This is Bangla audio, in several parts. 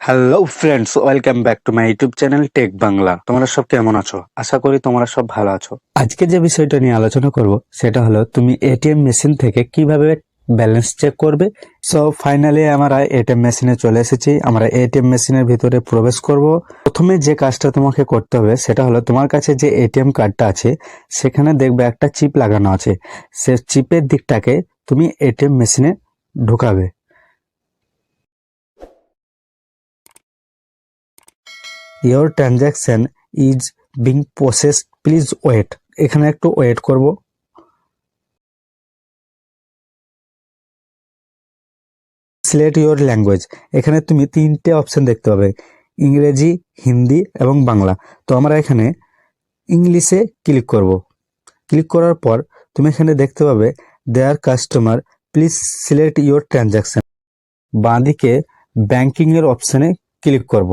Hello friends welcome back to my YouTube channel tech Bangla তোমরা সব কেমন আছো? আশা করি তোমরা সব ভালো আছো। আজকে যে বিষয়টা নিয়ে আলোচনা করব, সেটা হলো তুমি এটিএম মেশিন থেকে কীভাবে ব্যালেন্স চেক করবে? সো ফাইনালি আমরা এটিএম মেশিনে চলে এসেছি। আমরা এটিএম মেশিনের ভিতরে প্রবেশ করব। প্রথমে যে কাজটা তোমাকে করতে হবে, সেটা হলো তোমার কাছে যে এটিএম কার্ডটা আছে, সেখানে দেখবে একটা চিপ লাগানো আছে। সে চিপের দিকটাকে তুমি এটিএম মেশিনে ঢুকাবে। Your transaction is being processed please wait এখানে একটু ওয়েট করব। সিলেক্ট ইয়োর ল্যাঙ্গুয়েজ এখানে তুমি তিনটে অপশন দেখতে পাবে। ইংরেজি, হিন্দি এবং বাংলা। তো আমরা এখানে ইংলিশে ক্লিক করব। ক্লিক করার পর তুমি এখানে দেখতে পাবে dear customer please select your transaction বাঁদিকে ব্যাংকিংয়ের অপশানে ক্লিক করব।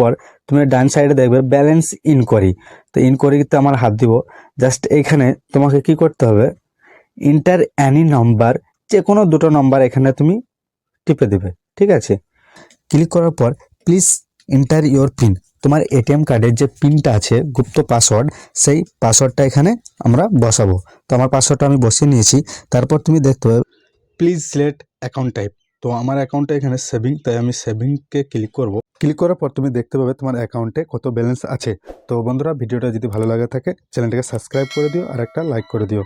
পর তুমি ডান সাইডে দেখবে ব্যালেন্স ইনকোয়ারি তো ইনকোয়ারিতে আমার হাত দিব। জাস্ট এখানে তোমাকে কি করতে হবে? ইন্টার অ্যানি নাম্বার যে কোনো দুটো নাম্বার এখানে তুমি টিপে দেবে। ঠিক আছে? ক্লিক করার পর প্লিজ এন্টার ইওর পিন তোমার এটিএম কার্ডের যে পিনটা আছে, গুপ্ত পাসওয়ার্ড সেই পাসওয়ার্ডটা এখানে আমরা বসাবো। তো আমার পাসওয়ার্ডটা আমি বসিয়ে নিয়েছি। তারপর তুমি দেখতে পাবে প্লিজ সিলেক্ট অ্যাকাউন্ট টাইপ তো আমার অ্যাকাউন্টটা এখানে সেভিং তাই আমি সেভিংকে ক্লিক করব। ক্লিক করার পর তুমি দেখতে পাবে তোমার অ্যাকাউন্টে কত ব্যালেন্স আছে। তো বন্ধুরা, ভিডিওটা যদি ভালো লাগে থাকে, চ্যানেলটাকে সাবস্ক্রাইব করে দিও আর একটা লাইক করে দিও।